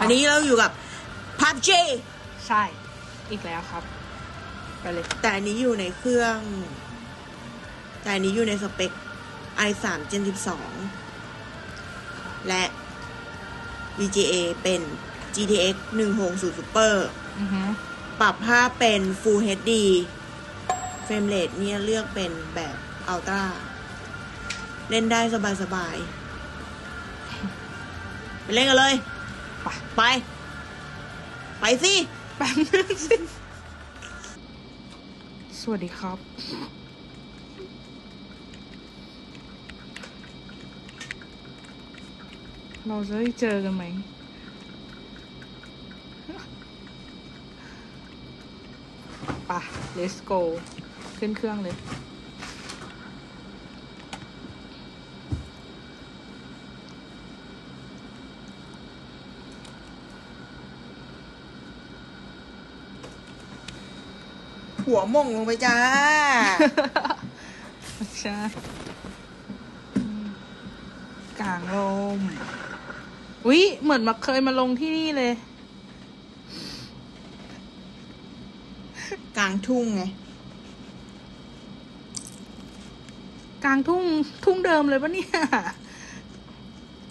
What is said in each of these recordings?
อันนี้เราอยู่กับ PUBG ใช่ อีกแล้วครับ ไปเลย แต่อันนี้อยู่ในเครื่อง แต่อันนี้อยู่ในสเปค i3 Gen 12 และ VGA เป็น GTX 160 Super อือฮึปรับภาพเป็น Full HD เฟรมเรทเนี่ยเลือกเป็นแบบ Ultra เล่นได้สบายๆ ไปเล่นกันเลย ไป ไปสิแป๊บนึงสิสวัสดีครับ เราจะได้เจอกันไหมป่ะ let's go ขึ้นเครื่องเลย หัวม่งลงไปจ้า ใช่อืมกลางลมอุ๊ยเหมือนมาเคยมาลงที่นี่เลย กลางทุ่งไง กลางทุ่งทุ่งเดิมเลยปะเนี่ย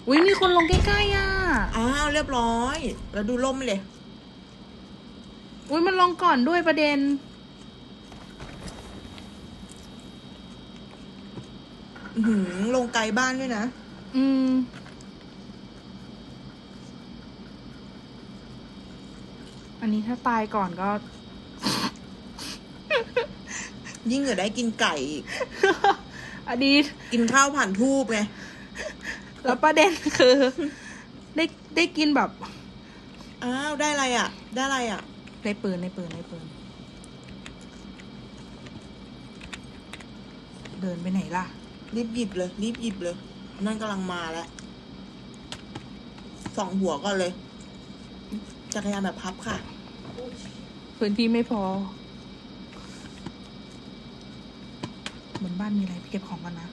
อุ๊ยมีคนลงใกล้ๆอะ อ้าวเรียบร้อย แล้วดูล่มเลย อุ๊ยมันลงก่อนด้วยประเด็น อื้อ หือลงไกลบ้านด้วยนะ อืม อันนี้ถ้าตายก่อนก็ ยิ่งเหลือได้กินไก่อีกอันนี้กินข้าวผ่านทูบไง แล้วประเด็นคือ ได้ได้กินแบบ อ้าวได้อะไรอะ ได้อะไรอะได้ปืนได้ปืนได้ปืน เดินไปไหนล่ะ รีบหยิบเลย รีบหยิบเลย นั่นกำลังมาแล้วสองหัวก่อนเลย จักรยานแบบพับค่ะ พื้นที่ไม่พอ บนบ้านมีอะไรไปเก็บของกันนะ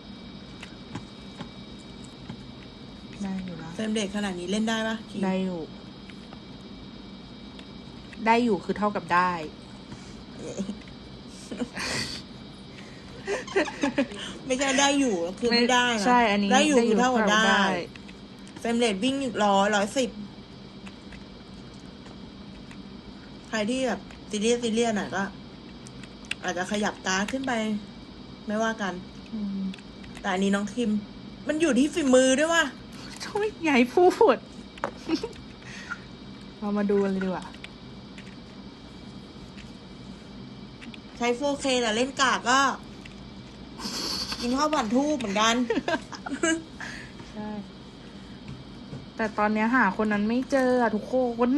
ได้อยู่นะเฟรมเด็กขนาดนี้เล่นได้ปะคิงได้อยู่ ได้อยู่คือเท่ากับได้ ไม่ใช่ได้อยู่คือไม่ได้นะใช่อันนี้ได้อยู่คือเท่ากับได้ได้เฟรมเรทวิ่งอยู่ร้อยร้อยสิบใครที่แบบซีเรียสซีเรียสหน่อยก็ อาจจะขยับการ์ดขึ้นไป ไม่ว่ากันอืมแต่อันนี้น้องคิม มันอยู่ที่ฝีมือด้วยว่ะช่วยใหญ่พูด เรามาดูกันเลยดีกว่าใช้ 4K แต่เล่นกากก็ กินข้าวผันทูบเหมือนกัน ใช่ แต่ตอนเนี้ยหาคนนั้นไม่เจออะทุกคน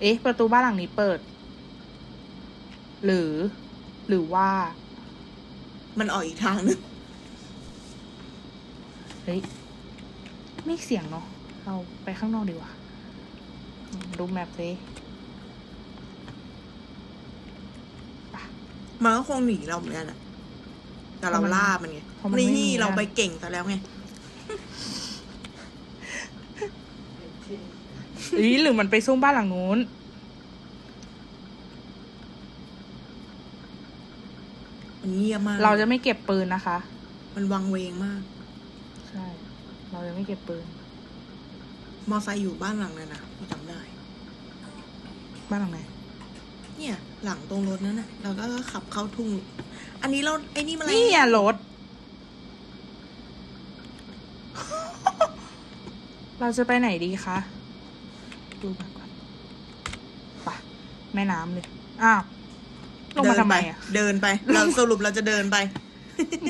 เอ๊ะ ประตูบ้านหลังนี้เปิด หรือ หรือว่า มันออกอีกทางหนึงเฮ้ย ไม่เสียงเนาะ เราไปข้างนอกดีกว่าอืมดูแมปสิมันก็คงหนีเราเหมือนกันอะ แต่เราล่ามันไงเพราะมันไม่มีนี่เรานะไปเก่งแต่แล้วไงเอ้ยหรือมันไปซุ่มบ้านหลังนู้น มันเงียบมากเราจะไม่เก็บปืนนะคะ มันวังเวงมาก ใช่ เราจะไม่เก็บปืน มอไซค์อยู่บ้านหลังนั้นนะพี่จำได้ บ้านหลังไหน เนี่ย หลังตรงรถนั้นนะเราก็ขับเข้าทุ่ง อันนี้เราไอ้นี่มันอะไรนี่อะรถ เราจะไปไหนดีคะ ดูกันก่อนไปะแม่น้ำเลย อ้าว ลงมาทำไมอะเดินไป เราสรุปเราจะเดินไป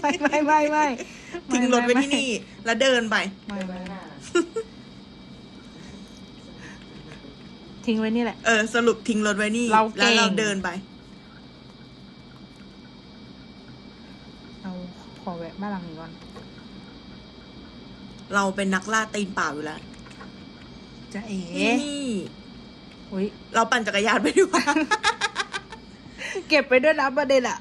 ไม่ไม่ไม่ไม่ทิ้งรถไว้ที่นี่ แล้วเดินไป ไม่ไม่ไม่ ทิ้งไว้นี่แหละ เออ สรุปทิ้งรถไว้นี่ เราเก่งแล้วเราเดินไปเราขอแวะบ้านหลังนี้ก่อน เราเป็นนักล่าตีนเปล่าอยู่แล้วจะเอ๋นี่อุ้ยเราปั่นจักรยานไปดีกว่าเก็บไปด้วยนะประเด็นอะ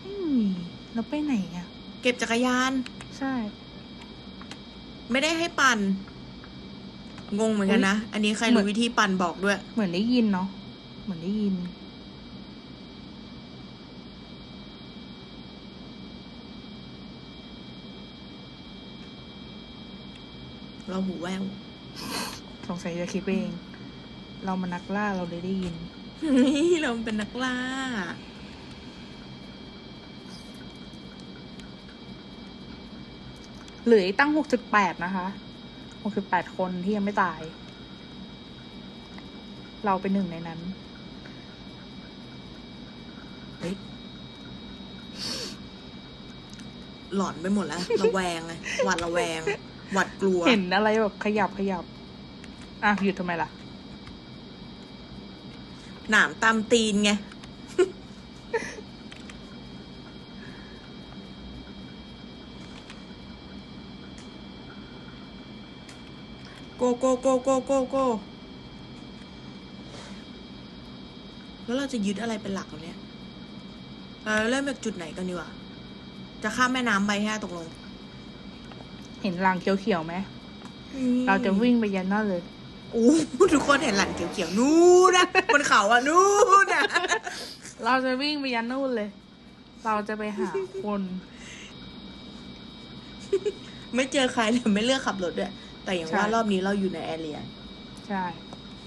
ไม่มีเราไปไหนอะเก็บจักรยาน ใช่ ไม่ได้ให้ปั่น งงเหมือนกันนะ อันนี้ใครเหมืรู้อนวิธีปั่นบอกด้วย เหมือนได้ยินเนาะ เหมือนได้ยิน เราหูแวว สงสัยจะคิดไปเอง เรามานักล่าเราเลยได้ยินนี่เราเป็นนักล่า หลืออีกตั้งหกจุดแปดนะคะหกจุดแปดคนที่ยังไม่ตาย เราเป็นหนึ่งในนั้น เฮ้ย หลอนไปหมดแล้ว ระแวงไงหวาดระแวง หวาดกลัว เห็นอะไรแบบขยับขยับ อะหยุดทำไมล่ะ หนามตามตีนไง โกโกโกโกโกโกแล้วเราจะยึดอะไรเป็นหลักวะเนี่ยเราเริ่มจากจุดไหนกันดีวะจะข้ามแม่น้ำไปแค่ตกลง เห็นรางเขียวๆไหม เราจะวิ่งไปยันนั่นเลยอู้ทุกคนเห็นหลังเขียวๆนู่นนะบนเขาอะนู่นนะเราจะวิ่งไปยันนู่นเลย เราจะไปหาคน ไม่เจอใครเลยไม่เลือกขับรถด้วย แต่อย่างว่าใช่รอบนี้เราอยู่ในแอเรียใช่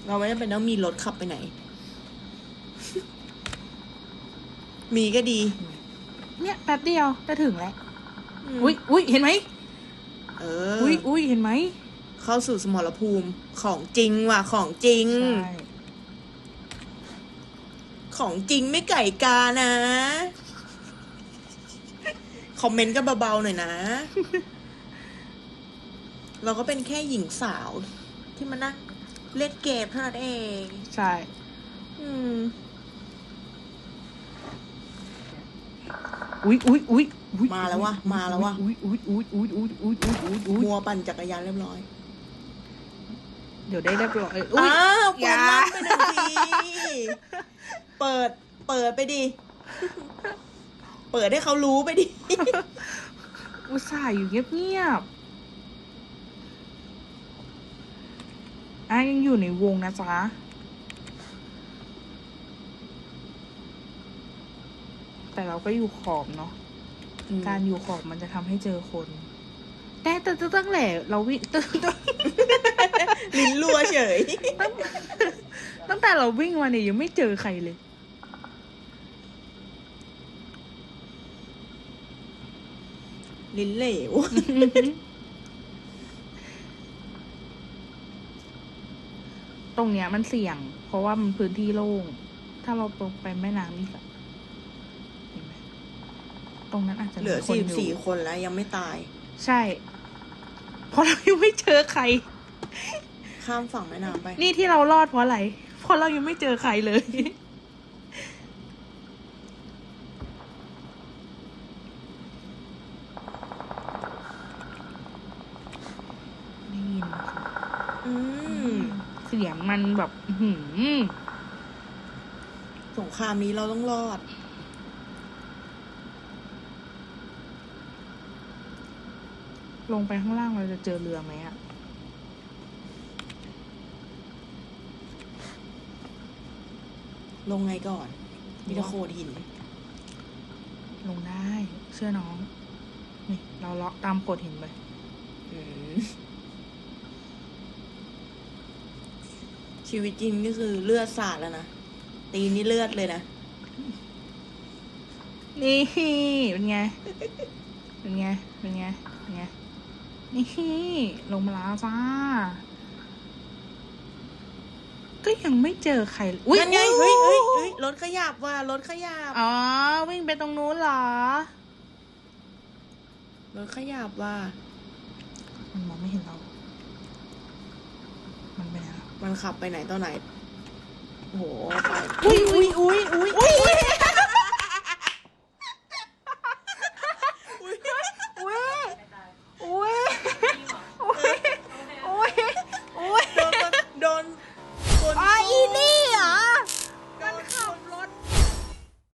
เราไม่จำเป็นต้องมีรถขับไปไหน มีก็ดี เนี่ยแป๊บเดียวจะถึงแล้วมอุ้ยอุ้ยเห็นไหมเอออุ้ยอุ้ยเห็นไหม เข้าสู่สมรภูมิของจริงว่ะของจริงใช่ของจริงไม่ไก่กานะ คอมเมนต์กันเบาๆหน่อยนะ เราก็เป็นแค่หญิงสาวที่มานั่งเล่นเกมเท่านั้นเอง ใช่ อืม อุ้ยอุ้ยอุ้ยอุ้ยมาแล้ววะมาแล้ววะ อุ้ยอุ้ยอุ้ยอุ้ยอุ้ยอุ้ยอุ้ยอุ้ยอุ้ยมัวปั่นจักรยานเรียบร้อยเดี๋ยวได้เรียบร้อยอุ้ยอ้าวอเปิย่าดลั่นไปหนึ่งทีเปิด เปิดไปดิ เปิดให้เขารู้ไปดิ อุตส่าห์อยู่เงียบเงียบๆ อะยังอยู่ในวงนะจ๊ะแต่เราก็อยู่ขอบเนาะการอยู่ขอบมันจะทำให้เจอคน แต่แต่แต่ตั้งแหละเราวิ่งตั้งตั้งลิ้นรัวเฉย ตั้งแต่เราวิ่งมาเนี่ยยังไม่เจอใครเลย ลิ้นเหลว ตรงเนี้ยมันเสี่ยง เพราะว่ามันพื้นที่โล่ง ถ้าเราตรงไปแม่น้ำอีกอะเห็นไหมตรงนั้นอาจจะมีเหลือคนสี่อยู่ สี่คนแล้วยังไม่ตาย ใช่ เพราะเรายังไม่เจอใคร ข้ามฝั่งแม่น้ำไป นี่ที่เรารอดเพราะอะไร เพราะเรายังไม่เจอใครเลย ได้ยินนะคะ อืม เสียง มันแบบอื้อหือสงครามนี้เราต้องรอด ลงไปข้างล่างเราจะเจอเรือไหมอะลงไงก่อนมีแต่โขดหิน ลงได้ เชื่อน้อง นี่ เราเลาะตามโขดหินไป อืม ชีวิตจริงนี่คือเลือดสาดแล้วนะ ตีนนี่เลือดเลยนะ นี่เป็นไง เป็นไง เป็นไง เป็นไง นี่ลงมาแล้วจ้า ก็ยังไม่เจอใคร อุ้ยนั่นไงเฮ้ยเฮ้ยเฮ้ยรถขยับว่ะรถขยับ อ๋อ วิ่งไปตรงนู้นเหรอ รถขยับว่ะ มันมองไม่เห็นเรา มันไปไหนแล้ว มันขับไปไหนต่อไหนโอ้โหไปอุ้ยอุ้ยอุ้ยอุ้ยอุ้ย